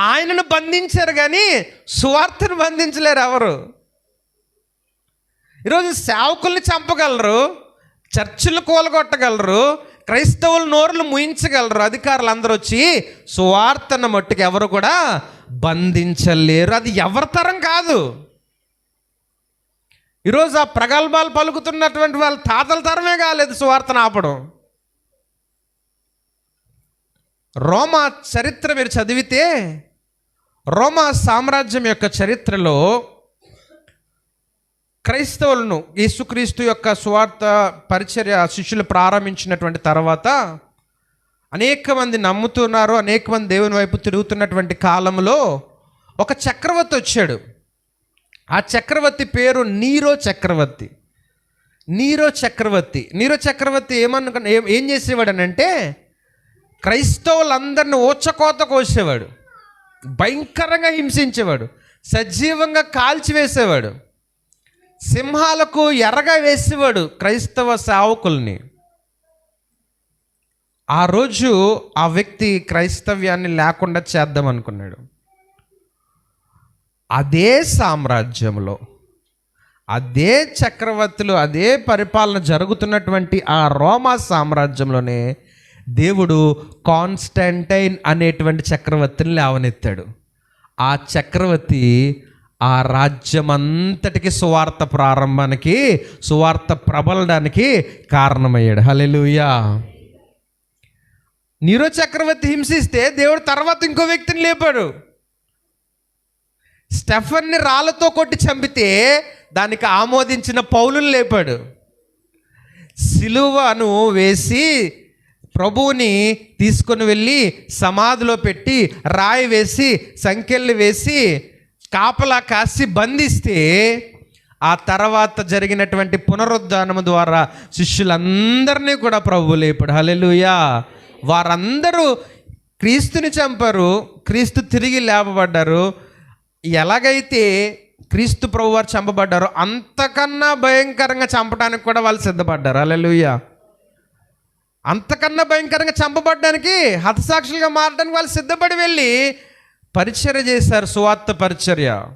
ఆయనను బంధించారు కానీ సువార్తను బంధించలేరు ఎవరు. ఈరోజు సేవకుల్ని చంపగలరు చర్చిలు కూలగొట్టగలరు క్రైస్తవుల నోరులు ముయించగలరు అధికారులు అందరూ వచ్చి సువార్తను మట్టుకు ఎవరు కూడా బంధించలేరు. అది ఎవరి తరం కాదు. ఈరోజు ఆ ప్రగల్భాలు పలుకుతున్నటువంటి వాళ్ళ తాతల తరమే కాలేదు సువార్తను ఆపడం. రోమా చరిత్ర మీరు చదివితే రోమా సామ్రాజ్యం యొక్క చరిత్రలో క్రైస్తవులను యేసుక్రీస్తు యొక్క సువార్త పరిచర్య శిష్యులు ప్రారంభించినటువంటి తర్వాత అనేక మంది నమ్ముతున్నారు అనేక మంది దేవుని వైపు తిరుగుతున్నటువంటి కాలంలో ఒక చక్రవర్తి వచ్చాడు. ఆ చక్రవర్తి పేరు నీరో చక్రవర్తి. నీరో చక్రవర్తి. నీరో చక్రవర్తి ఏమనుకు ఏం చేసేవాడు అని అంటే క్రైస్తవులందరిని ఓచకోత కోసేవాడు. భయంకరంగా హింసించేవాడు సజీవంగా కాల్చివేసేవాడు సింహాలకు ఎర్రగా వేసేవాడు క్రైస్తవ సేవకుల్ని. ఆ రోజు ఆ వ్యక్తి క్రైస్తవ్యాన్ని లేకుండా చేద్దాం అనుకున్నాడు. అదే సామ్రాజ్యంలో అదే చక్రవర్తులు అదే పరిపాలన జరుగుతున్నటువంటి ఆ రోమా సామ్రాజ్యంలోనే దేవుడు కాన్స్టంటైన్ అనేటువంటి చక్రవర్తిని లేవనెత్తాడు. ఆ చక్రవర్తి ఆ రాజ్యమంతటికి సువార్త ప్రారంభానికి సువార్త ప్రబలడానికి కారణమయ్యాడు. హలెలుయా నీరో చక్రవర్తి హింసిస్తే దేవుడు తర్వాత ఇంకో వ్యక్తిని లేపాడు. స్టెఫన్ని రాళ్ళతో కొట్టి చంపితే దానికి ఆమోదించిన పౌలుని లేపాడు. సిలువను వేసి ప్రభువుని తీసుకొని వెళ్ళి సమాధిలో పెట్టి రాయి వేసి సంఖ్యలు వేసి కాపలా కాసి బంధిస్తే ఆ తర్వాత జరిగినటువంటి పునరుద్ధానం ద్వారా శిష్యులందరినీ కూడా ప్రభు లేపాడు. హలెలుయా వారందరూ క్రీస్తుని చంపారు క్రీస్తు తిరిగి లేపబడ్డారు ఎలాగైతే క్రీస్తు ప్రభు వారు చంపబడ్డారో అంతకన్నా భయంకరంగా చంపడానికి కూడా వాళ్ళు సిద్ధపడ్డారు. అలెలుయ్యా అంతకన్నా భయంకరంగా చంపబడడానికి హతసాక్షులుగా మారడానికి వాళ్ళు సిద్ధపడి వెళ్ళి పరిచర్య చేశారు సువార్త పరిచర్య.